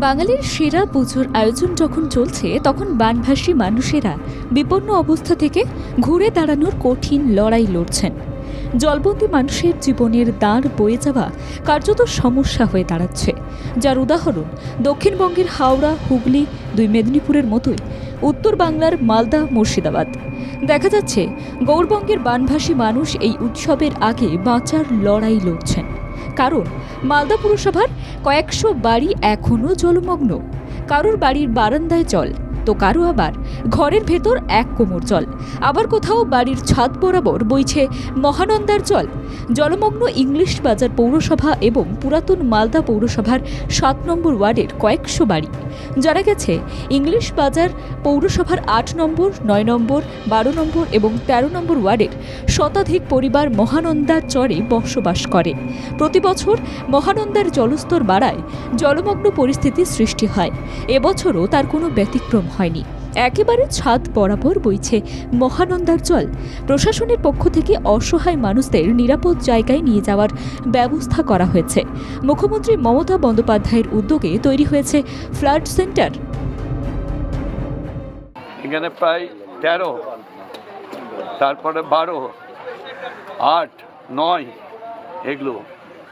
বাঙালির সেরা পুজোর আয়োজন যখন চলছে, তখন বানভাসী মানুষেরা বিপন্ন অবস্থা থেকে ঘুরে দাঁড়ানোর কঠিন লড়াই লড়ছেন। জলবন্দি মানুষের জীবনের দাঁড় বয়ে যাওয়া কার্যত সমস্যা হয়ে দাঁড়াচ্ছে। যার উদাহরণ, দক্ষিণবঙ্গের হাওড়া, হুগলি, দুই মেদিনীপুরের মতোই উত্তর বাংলার মালদা, মুর্শিদাবাদ। দেখা যাচ্ছে, গৌরবঙ্গের বানভাসী মানুষ এই উৎসবের আগে বাঁচার লড়াই লড়ছেন। কারণ মালদা পুরসভার কয়েকশো বাড়ি এখনও জলমগ্ন। কারোর বাড়ির বারান্দায় জল। তো কারও আবার ঘরের ভেতর এক কোমর জল, আবার কোথাও বাড়ির ছাদ বরাবর বইছে মহানন্দার জল। জলমগ্ন ইংলিশ বাজার পৌরসভা এবং পুরাতন মালদা পৌরসভার সাত নম্বর ওয়ার্ডের কয়েকশো বাড়ি। জানা গেছে, ইংলিশ বাজার পৌরসভার আট নম্বর, নয় নম্বর, বারো নম্বর এবং তেরো নম্বর ওয়ার্ডের শতাধিক পরিবার মহানন্দার চরে বসবাস করে। প্রতি বছর মহানন্দার জলস্তর বাড়ায় জলমগ্ন পরিস্থিতির সৃষ্টি হয়। এবছরও তার কোনো ব্যতিক্রম হয়নি। একেবারে ছাদ বরাবর বইছে মহানন্দার জল। প্রশাসনের পক্ষ থেকে অসহায় মানুষদের নিরাপদ জায়গায় নিয়ে যাওয়ার ব্যবস্থা করা হয়েছে। মুখ্যমন্ত্রী মমতা বন্দ্যোপাধ্যায়ের উদ্যোগে তৈরি হয়েছে ফ্লাড সেন্টার। এখানে প্রায় তেরো, তারপরে বারো, আট, নয়, এগুলো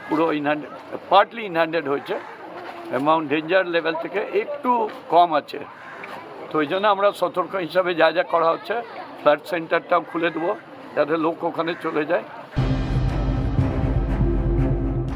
পুরো ইনহান্ড্রেড পার্টলি ইনহান্ড্রেড হয়েছে। অ্যামাউন্ট ডেঞ্জার লেভেল থেকে একটু কম আছে। তো ওই জন্য আমরা সতর্ক হিসাবে যা যা করা হচ্ছে ফ্ল্যাট সেন্টারটাও খুলে দেবো, যাতে লোক ওখানে চলে যায়।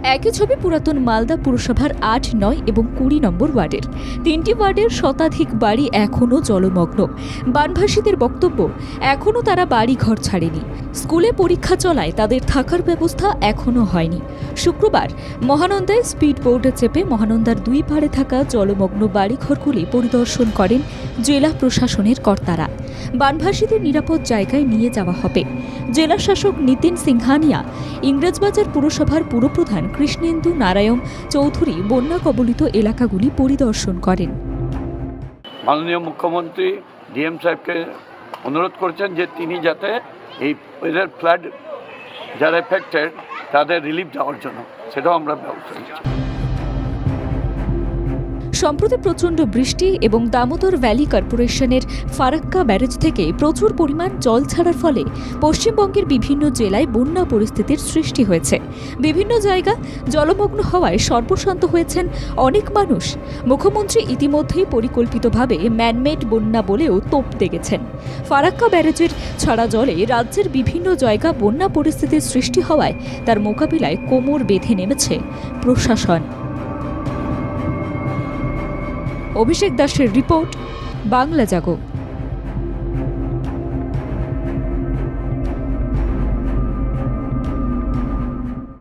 একই ছবি পুরাতন মালদা পুরসভার আট, নয় এবং কুড়ি নম্বর ওয়ার্ডের। তিনটি ওয়ার্ডের শতাধিক বাড়ি এখনও জলমগ্ন। বানভাসীদের বক্তব্য, এখনও তারা বাড়ি ঘর ছাড়েনি। স্কুলে পরীক্ষা চলায় তাদের থাকার ব্যবস্থা এখনও হয়নি। শুক্রবার মহানন্দায় স্পিড বোর্ডে চেপে মহানন্দার দুই পাড়ে থাকা জলমগ্ন বাড়িঘরগুলি পরিদর্শন করেন জেলা প্রশাসনের কর্তারা। বানভাসীদের নিরাপদ জায়গায় নিয়ে যাওয়া হবে। জেলা শাসক নিতিন সিংহানিয়া, ইংরেজবাজার পুরসভার পুরপ্রধান কৃষ্ণেন্দু নারায়ণ চৌধুরী বন্যা কবলিত এলাকাগুলি পরিদর্শন করেন। মাননীয় মুখ্যমন্ত্রী ডিএম সাহেবকে অনুরোধ করছেন যে তিনি যাতে এই ওয়েদার ফ্লাড যারা এফেক্টেড তাদের রিলিফ দেওয়ার জন্য। সেটাও আমরা ব্যবস্থা নিচ্ছি। সম্প্রতি প্রচণ্ড বৃষ্টি এবং দামোদর ভ্যালি কর্পোরেশনের ফারাক্কা ব্যারেজ থেকে প্রচুর পরিমাণ জল ছাড়ার ফলে পশ্চিমবঙ্গের বিভিন্ন জেলায় বন্যা পরিস্থিতির সৃষ্টি হয়েছে। বিভিন্ন জায়গা জলমগ্ন হওয়ায় সর্বশান্ত হয়েছেন অনেক মানুষ। মুখ্যমন্ত্রী ইতিমধ্যেই পরিকল্পিতভাবে ম্যানমেড বন্যা বলেও তোপ দেখেছেন। ফারাক্কা ব্যারেজের ছাড়া জলে রাজ্যের বিভিন্ন জায়গা বন্যা পরিস্থিতির সৃষ্টি হওয়ায় তার মোকাবিলায় কোমর বেঁধে নেমেছে প্রশাসন। অভিষেক দাসের রিপোর্ট বাংলা জাগো।